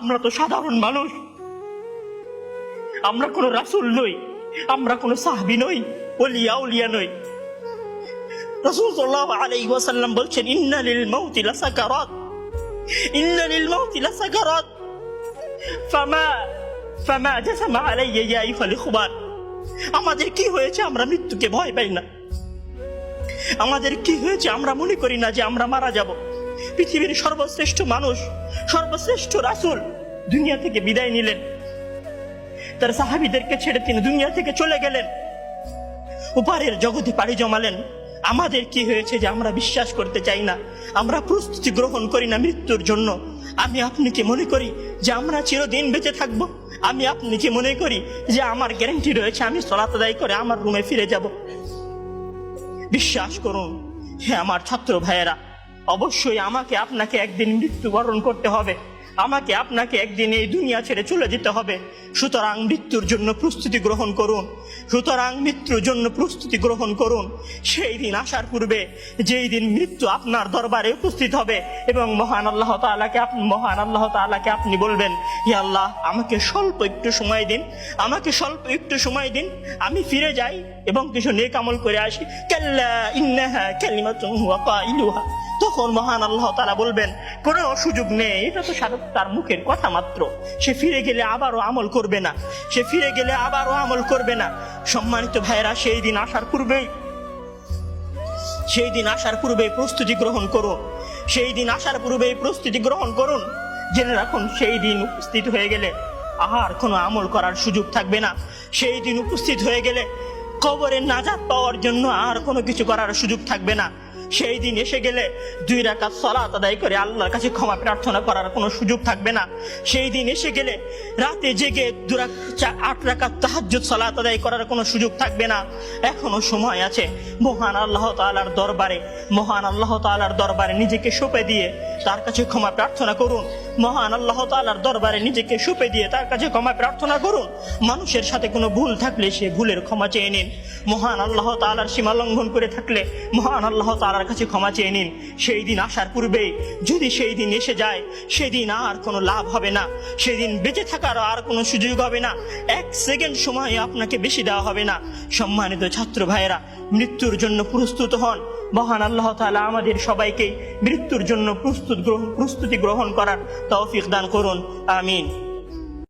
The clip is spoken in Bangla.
আমরা তো সাধারণ মানুষ। আমরা কোনো রাসূল নই, আমরা কোনো সাহাবী নই, ওলিয়া উলিয়া নই। রাসূল সাল্লাল্লাহু আলাইহি ওয়াসাল্লাম বলছেন ইন্না লিল মাউতি লাসাকারাত ইন্না লিল মাউতি লাসাকারাত। ফামা ফামা জাসামা আলাইয়া ইয়া আইয়ুহাল ইখওয়ান আমাদের কি হয়েছে আমরা মৃত্যুকে ভয় পাই না। আমাদের কি হয়েছে আমরা মনে করি না যে আমরা মারা যাব। পৃথিবীর সর্বশ্রেষ্ঠ মানুষ, সর্বশ্রেষ্ঠ রাসুল দুনিয়া থেকে বিদায় নিলেন। তার সাহাবিদেরকে ছেড়ে তিনি দুনিয়া থেকে চলে গেলেন। উপারের জগতে পাড়ি জমালেন। আমাদের কি হয়েছে যে আমরা বিশ্বাস করতে চাই না? আমরা প্রস্তুতি গ্রহণ করি না মৃত্যুর জন্য। আমি আপনি কি মনে করি যে আমরা চিরদিন বেঁচে থাকব? আমি আপনি কি মনে করি যে আমার গ্যারান্টি রয়েছে আমি সলাত আদায় করে আমার রুমে ফিরে যাব? বিশ্বাস করুন হ্যাঁ আমার ছাত্র ভাইয়েরা অবশ্যই আমাকে আপনাকে একদিন মৃত্যুবরণ করতে হবে। আমাকে আপনাকে একদিন এই দুনিয়া ছেড়ে চলে যেতে হবে। সুতরাং মৃত্যুর জন্য প্রস্তুতি গ্রহণ করুন। সুতরাং মৃত্যুর জন্য প্রস্তুতি গ্রহণ করুন। সেই দিন আসার পূর্বে, যেই দিন মৃত্যু আপনার দরবারে উপস্থিত হবে এবং মহান আল্লাহ তালাকে আপনি মহান আল্লাহ তাআলাকে আপনি বলবেন, হে আল্লাহ, আমাকে স্বল্প একটু সময় দিন। আমাকে স্বল্প একটু সময় দিন। আমি ফিরে যাই এবং কিছু নেকামল করে আসি। কাল্লা ইন্নাহা কালিমাতুন হুয়া কাইলুহা। তখন মহান আল্লাহ তারা বলবেন, কোনো সুযোগ নেই, এটা তো তার মুখের কথা মাত্র। সে ফিরে গেলে আবারও আমল করবে না। সে ফিরে গেলে আবারও আমল করবে না। সম্মানিত ভাইয়েরা, সেই দিন আসার পূর্বেই, সেই দিন আসার পূর্বে প্রস্তুতি গ্রহণ করুন সেই দিন আসার পূর্বে প্রস্তুতি গ্রহণ করুন। জেনে রাখুন, সেই দিন উপস্থিত হয়ে গেলে আহার কোনো আমল করার সুযোগ থাকবে না। সেই দিন উপস্থিত হয়ে গেলে কবরের নাজাত পাওয়ার জন্য আর কোনো কিছু করার সুযোগ থাকবে না। সেই দিন এসে গেলে দুই রাকাত সলাত আদায় করে আল্লাহর কাছে ক্ষমা প্রার্থনা করার কোনো সুযোগ থাকবে না। সেই দিন এসে গেলে রাতে জেগে দুরাক আট রাকাত তাহাজ্জুদ সলাত আদায় করার কোনো সুযোগ থাকবে না। এখনও সময় আছে। মহান আল্লাহ তাআলার দরবারে, মহান আল্লাহ তাআলার দরবারে নিজেকে সঁপে দিয়ে তার কাছে ক্ষমা প্রার্থনা করুন। মহান আল্লাহ তালার দরবারে নিজেকে সুপে দিয়ে তার কাছে ক্ষমা প্রার্থনা করুন। মানুষের সাথে কোনো ভুল থাকলে সে ভুলের ক্ষমা চেয়ে নিন। মহান আল্লাহ তালার সীমা লঙ্ঘন করে থাকলে মহান আল্লাহ তাআলার কাছে ক্ষমা চেয়ে নিন। সেই দিন আসার পূর্বেই যদি সেই দিন এসে যায়, সেদিন আর কোনো লাভ হবে না। সেদিন বেঁচে থাকার আর কোনো সুযোগ হবে না। এক সেকেন্ড সময় আপনাকে বেশি দেওয়া হবে না। সম্মানিত ছাত্র ভাইয়েরা, মৃত্যুর জন্য প্রস্তুত হন। মহান আল্লাহ তালা আমাদের সবাইকে মৃত্যুর জন্য প্রস্তুত প্রস্তুতি গ্রহণ করার তৌফিক দান করুন। আমিন।